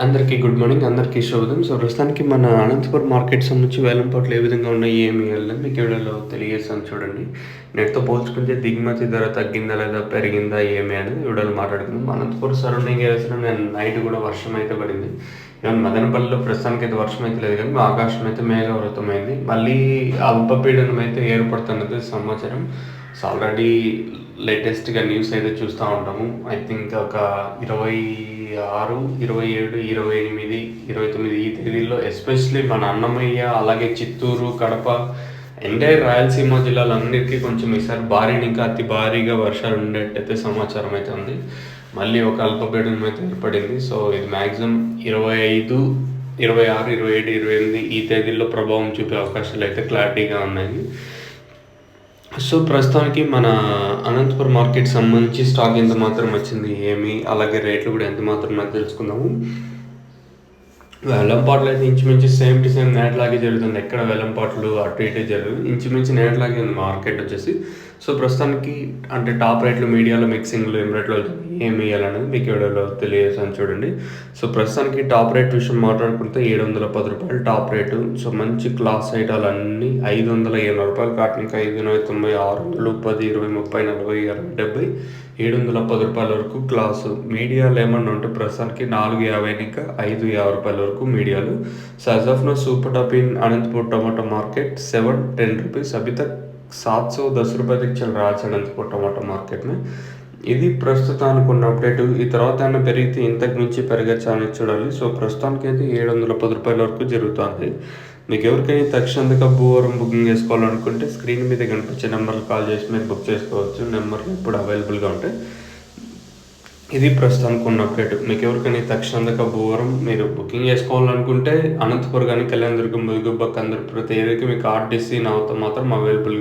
అందరికీ good morning అందరికీ శుభోదయం. సో ప్రస్తుతానికి మన అనంతపురం మార్కెట్ సంబంధించి వేలంపాట్లు ఏ విధంగా ఉన్నాయి ఏమి వెళ్ళదు మీకు వీడియోలో తెలియజేస్తాను చూడండి. నెట్తో పోల్చుకుంటే దిగుమతి ధర తగ్గిందా లేదా పెరిగిందా ఏమి అనేది వీడియోలో మాట్లాడుకుందాం. అనంతపురం సరౌండింగ్ ఏరియాస్లో నేను నైట్ కూడా వర్షం అయితే పడింది. ఈవెన్ మదనపల్లిలో ప్రస్తుతానికి అయితే వర్షం అయితే లేదు కానీ ఆకాశం అయితే మేఘవృతమైంది. మళ్ళీ అల్పపీడనం అయితే ఏర్పడుతున్నది సమాచారం. సో ఆల్రెడీ లేటెస్ట్గా న్యూస్ అయితే చూస్తూ ఉంటాము. ఐ థింక్ ఒక ఇరవై ఆరు ఇరవై ఏడు ఇరవై ఎనిమిది ఇరవై తొమ్మిది ఈ తేదీల్లో ఎస్పెషలీ మన అన్నమయ్య అలాగే చిత్తూరు కడప ఎంటైర్ రాయలసీమ జిల్లాలన్నిటికీ కొంచెం ఈసారి భారీ ఇంకా అతి భారీగా వర్షాలు ఉండేటైతే సమాచారం అయితే ఉంది. మళ్ళీ ఒక అల్పపీడనం అయితే ఏర్పడింది. సో ఇది మ్యాక్సిమం ఇరవై ఐదు ఇరవై ఆరు ఇరవై ఏడు ఇరవై ఎనిమిది ఈ తేదీల్లో ప్రభావం చూపే అవకాశాలు అయితే క్లారిటీగా ఉన్నాయి. సో ప్రస్తుతానికి మన అనంతపురం మార్కెట్ సంబంధించి స్టాక్ ఎంత మాత్రం వచ్చింది ఏమి అలాగే రేట్లు కూడా ఎంత మాత్రం నాకు తెలుసుకుందాము. వెల్లంపాట్లయితే ఇంచుమించు సేమ్ టు సేమ్ నేట్లాగే జరుగుతుంది. ఎక్కడ వెల్లంపాట్లు అటు ఇటు జరుగుతుంది ఇంచుమించు నేట్లాగే ఉంది మార్కెట్ వచ్చేసి. సో ప్రస్తుతానికి అంటే టాప్ రేట్లు మీడియాలో మిక్సింగ్లు ఏం రేట్లో వెళ్తుంది ఏం వేయాలనేది మీకు వీడియోలో తెలియజేసాను చూడండి. సో ప్రస్తుతానికి టాప్ రేట్ విషయం మాట్లాడుకుంటే ఏడు వందల పది రూపాయలు టాప్ రేటు. సో మంచి క్లాస్ ఐటాలు అన్నీ ఐదు వందల ఎనభై రూపాయలు. కాటన్కి ఐదు ఎనభై తొంభై ఆరు వందలు పది ఇరవై ముప్పై నలభై అరవై డెబ్బై. ఏడు వందల పది రూపాయల వరకు క్లాసు మీడియాలు ఏమన్నా ఉంటే ప్రస్తుతానికి నాలుగు యాభై ఇంకా ఐదు యాభై రూపాయల వరకు మీడియాలు size of no super top in Anantapur tomato market seven ten rupees अभी तक सात सौ दस रुपये तक चल रहा है అనంతపూర్ టమాటో మార్కెట్ में ఇది ప్రస్తుతానికి ఉన్న అప్డేట్ ఈ తర్వాత ఏమైనా పెరిగితే ఇంతకు మించి పెరగచ్చు అని చూడాలి సో ప్రస్తుతానికి అయితే ఏడు వందల పది రూపాయల వరకు జరుగుతుంది మీకు ఎవరికైనా తక్షణంగా భూవరం బుకింగ్ చేసుకోవాలనుకుంటే స్క్రీన్ మీద కనిపించే నెంబర్లు కాల్ చేసి మీరు బుక్ చేసుకోవచ్చు. నెంబర్లు ఇప్పుడు అవైలబుల్గా ఉంటాయి. ఇది ప్రస్తుతానికి ఉన్న అప్డేట్. మీకు ఎవరికైనా తక్షణంగా భూవరం మీరు బుకింగ్ చేసుకోవాలనుకుంటే అనంతపురం కానీ కళ్యాణదుర్గం ముదుగుబ్బ కందరపురం ఏదైతే మీకు ఆర్టీసీ నవ్వుతో మాత్రం అవైలబుల్గా